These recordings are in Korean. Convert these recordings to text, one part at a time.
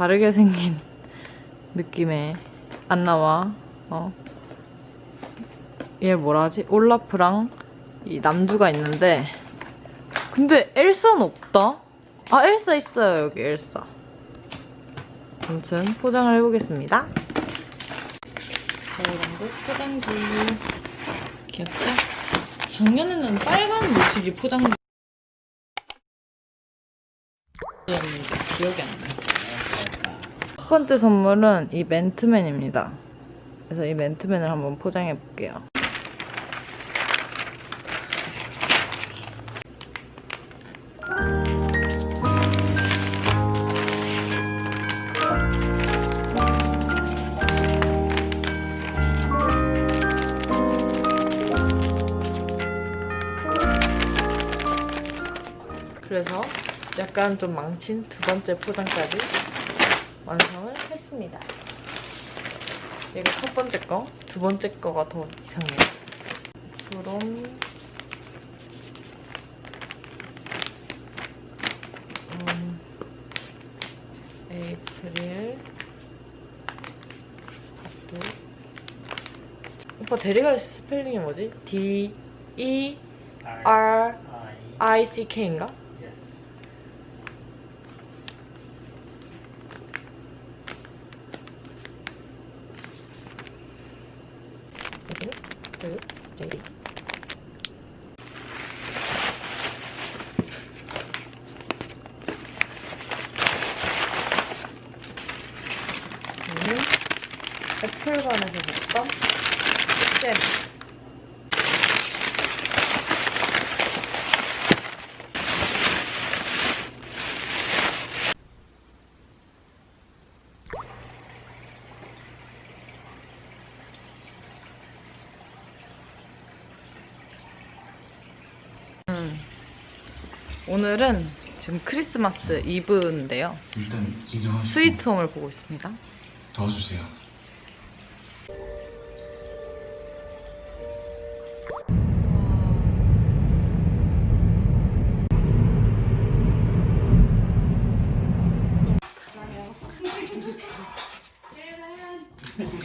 다르게 생긴 느낌의 안 나와. 어. 얘 뭐라 하지? 올라프랑 이 남두가 있는데 근데 엘사는 없다. 아 엘사 있어요 여기 엘사. 아무튼 포장을 해보겠습니다. 자유광고 포장지 귀엽죠? 작년에는 빨간 무식이 포장지 기억이 안 나요. 첫 번째 선물은 이 맨트맨입니다. 그래서 이 맨트맨을 한번 포장해 볼게요. 그래서 약간 좀 망친 두 번째 포장까지 했습니다. 얘가 첫 번째 거, 두 번째 거가 더 이상해요. 그럼 음, 에이프릴 핫도 오빠 데리갈 스펠링이 뭐지? D E R I C K인가? 여기, 저기, 저기. 오늘 애플관에서 샀던 잼. 음. 오늘은 지금 크리스마스 이브인데요. 일단 진정하시고 스위트홈을 보고 있습니다. 넣어주세요.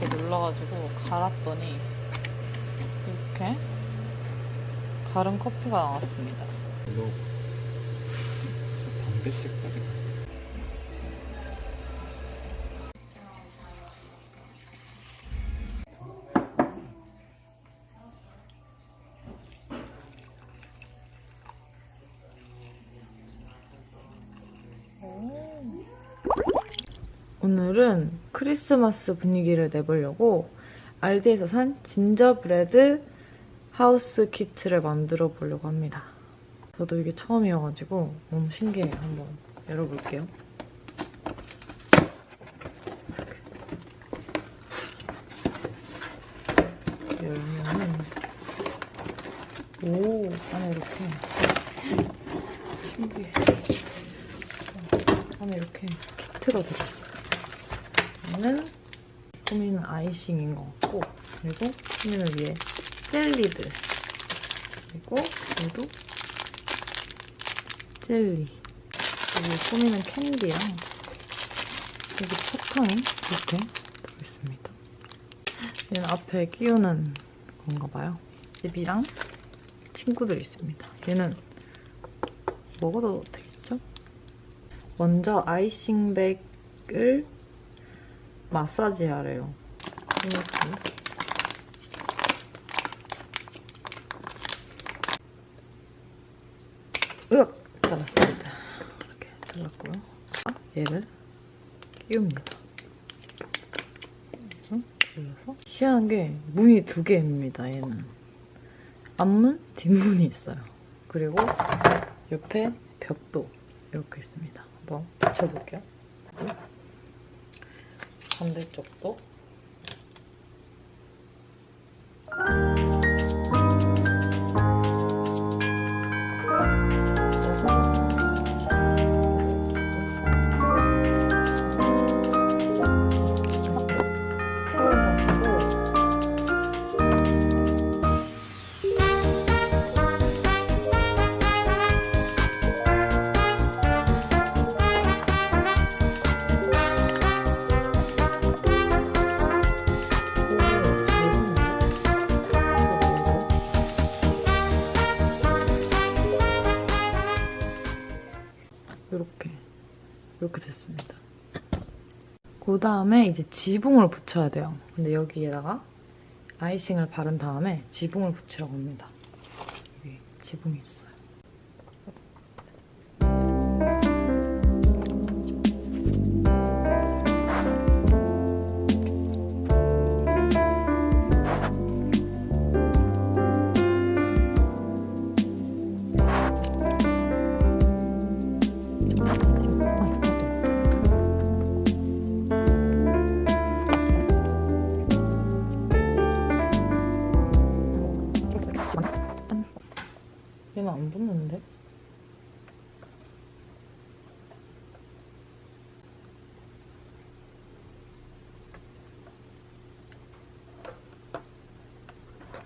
이렇게 눌러가지고 갈았더니 이렇게 갈은 커피가 나왔습니다. 이거 담배째까지 오늘은 크리스마스 분위기를 내보려고 알디에서 산 진저브레드 하우스 키트를 만들어 보려고 합니다. 저도 이게 처음이어가지고 너무 신기해요. 한번 열어볼게요. 열면은 오 안에 이렇게 신기해. 안에 이렇게 키트가 들어있어. 얘는 꾸미는 아이싱인 것 같고 그리고 꾸미는 위에 젤리들 그리고 얘도 젤리 그리고 꾸미는 캔디랑 여기 촉감이 이렇게 들어있습니다. 얘는 앞에 끼우는 건가 봐요. 집이랑 친구들이 있습니다. 얘는 먹어도 되겠죠? 먼저 아이싱백을 마사지 하래요. 이렇게. 으악! 잘랐습니다. 이렇게 잘랐고요. 아, 얘를 끼웁니다. 그래서 희한한 게 문이 두 개입니다. 얘는 앞문, 뒷문이 있어요. 그리고 옆에 벽도 이렇게 있습니다. 한번 붙여볼게요. 반대쪽도 이렇게 이렇게 됐습니다. 그 다음에 이제 지붕을 붙여야 돼요. 근데 여기에다가 아이싱을 바른 다음에 지붕을 붙이라고 합니다. 여기 지붕이 있어요.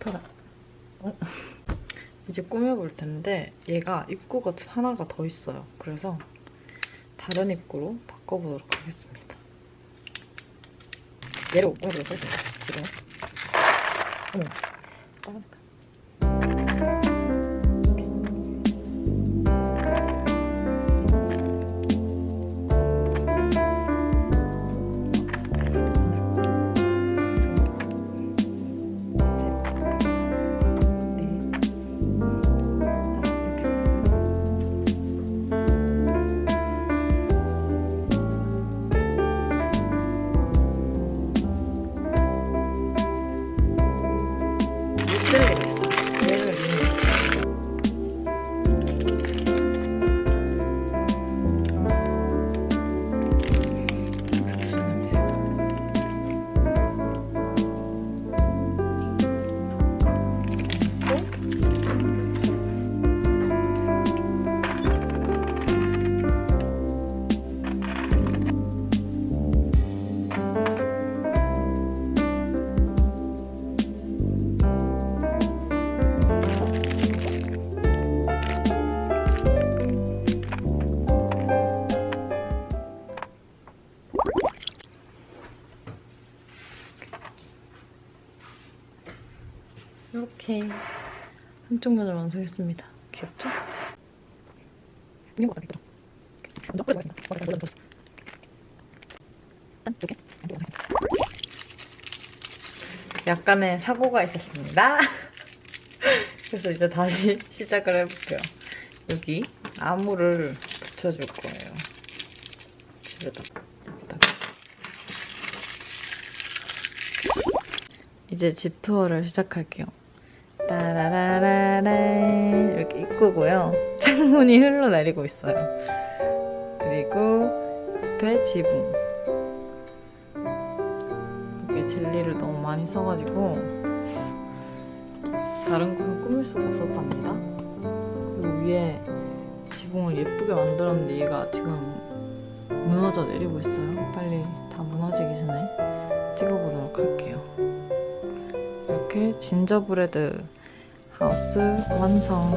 붙어라. 어? 이제 꾸며볼 텐데 얘가 입구가 하나가 더 있어요. 그래서 다른 입구로 바꿔보도록 하겠습니다. 얘로 꾸며보도록 하겠습니다. 지금. 어머. 이렇게 한쪽 면을 완성했습니다. 귀엽죠? 이거 같다. 먼저 뿌려주겠습니다. 머리가 먼저 뿌렸어. 일단. 약간의 사고가 있었습니다. 그래서 이제 다시 시작을 해볼게요. 여기 나무를 붙여줄 거예요. 이제 집 투어를 시작할게요. 따라라라라 이렇게 입구고요. 창문이 흘러내리고 있어요. 그리고 옆에 지붕. 이게 젤리를 너무 많이 써가지고 다른 곳은 꾸밀 수가 없었답니다. 그리고 위에 지붕을 예쁘게 만들었는데 얘가 지금 무너져 내리고 있어요. 빨리 다 무너지기 전에 찍어보도록 할게요. 이렇게 진저브레드 하우스 완성.